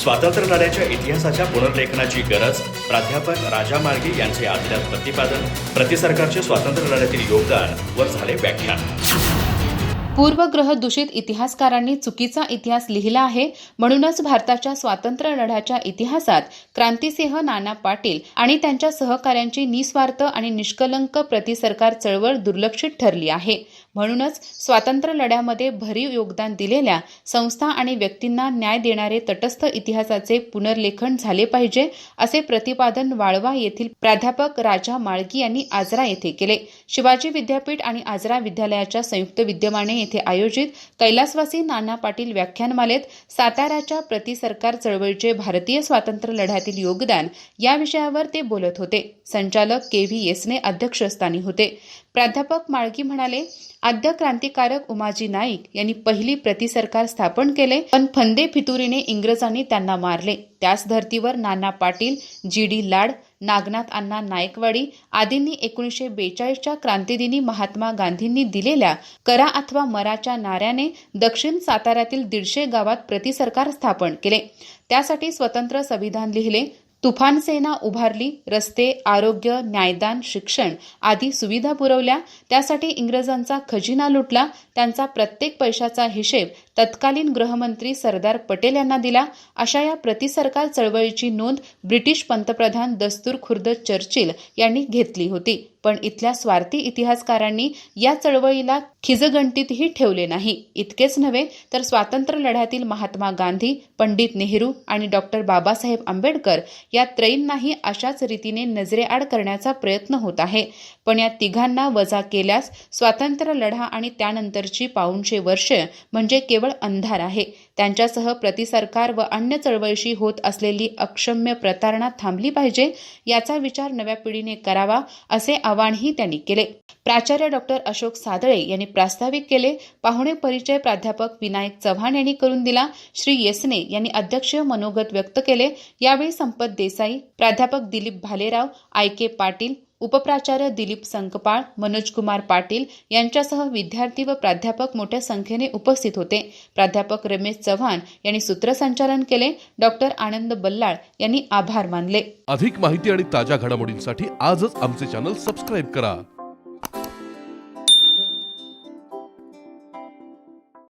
स्वातंत्र्य लढ्याच्या इतिहासाच्या पुनर्लेखनाची गरज प्राध्यापक राजा मार्गे यांचे आदल्यात प्रतिपादन प्रतिसरकारचे स्वातंत्र्य लढ्यातील योगदान वर झाले व्याख्यान. पूर्वग्रह दूषित इतिहासकारांनी चुकीचा इतिहास लिहिला आहे म्हणूनच भारताच्या स्वातंत्र्य लढ्याच्या इतिहासात क्रांतिसिंह नाना पाटील आणि त्यांच्या सहकाऱ्यांची निस्वार्थ आणि निष्कलंक प्रतिसरकार चळवळ दुर्लक्षित ठरली आहे. म्हणूनच स्वातंत्र्य लढ्यामध्ये भरीव योगदान दिलेल्या संस्था आणि व्यक्तींना न्याय देणारे तटस्थ इतिहासाचे पुनर्लेखन झाले पाहिजे असे प्रतिपादन वाळवा येथील प्राध्यापक राजा माळगी यांनी आजरा येथे केले. शिवाजी विद्यापीठ आणि आजरा विद्यालयाच्या संयुक्त विद्यमाने येथे आयोजित कैलासवासी नाना पाटील व्याख्यानमालेत साताऱ्याच्या प्रतिसरकार चळवळीचे भारतीय स्वातंत्र्य लढ्यातील योगदान या विषयावर ते बोलत होते. संचालक के व्ही येसने अध्यक्षस्थानी होते. प्राध्यापक माळगी म्हणाले आद्य क्रांतिकारक उमाजी नाईक यांनी पहिली प्रतिसरकार स्थापन केले पण फंदे फितुरीने इंग्रजांनी त्यांना मारले. त्याच धर्तीवर नाना पाटील जी डी लाड नागनाथ अण्णा नायकवाडी आदींनी एकोणीसशे बेचाळीसच्या क्रांतिदिनी महात्मा गांधींनी दिलेल्या करा अथवा मराच्या नाऱ्याने दक्षिण साताऱ्यातील दीडशे गावात प्रतिसरकार स्थापन केले. त्यासाठी स्वतंत्र संविधान लिहिले तुफान सेना उभारली रस्ते आरोग्य न्यायदान शिक्षण आदी सुविधा पुरवल्या. त्यासाठी इंग्रजांचा खजिना लुटला. त्यांचा प्रत्येक पैशाचा हिशेब तत्कालीन गृहमंत्री सरदार पटेल यांना दिला. अशा या प्रतिसरकार चळवळीची नोंद ब्रिटिश पंतप्रधान दस्तूर खुर्द चर्चिल यांनी घेतली होती. पण इथल्या स्वार्थी इतिहासकारांनी या चळवळीला खिजगंटीतही ठेवले नाही. इतकेच नव्हे तर स्वातंत्र्य लढ्यातील महात्मा गांधी पंडित नेहरू आणि डॉक्टर बाबासाहेब आंबेडकर या त्रयींनाही अशाच रीतीने नजरेआड करण्याचा प्रयत्न होत आहे. पण या तिघांना वजा केल्यास स्वातंत्र्य लढा आणि त्यानंतरची पाऊणशे वर्ष म्हणजे केवळ अंधार आहे. त्यांच्यासह प्रतिसरकार व अन्य चळवळीशी होत असलेली अक्षम्य प्रतारणा थांबली पाहिजे याचा विचार नव्या पिढीने करावा असे आवाहनही त्यांनी केले. प्राचार्य डॉक्टर अशोक सादळे यांनी प्रास्ताविक केले. पाहुणे परिचय प्राध्यापक विनायक चव्हाण यांनी करून दिला. श्री येसने यांनी अध्यक्षीय मनोगत व्यक्त केले. यावेळी संपत देसाई प्राध्यापक दिलीप भालेराव आय के पाटील उपप्राचार्य दिलीप संकपाळ मनोजकुमार पाटील यांच्यासह विद्यार्थी व प्राध्यापक मोठ्या संख्येने उपस्थित होते. प्राध्यापक रमेश चव्हाण यांनी सूत्रसंचालन केले. डॉक्टर आनंद बल्लाळ यांनी आभार मानले. अधिक माहिती आणि ताज्या घडामोडींसाठी आजच आमचे चॅनल सबस्क्राईब करा.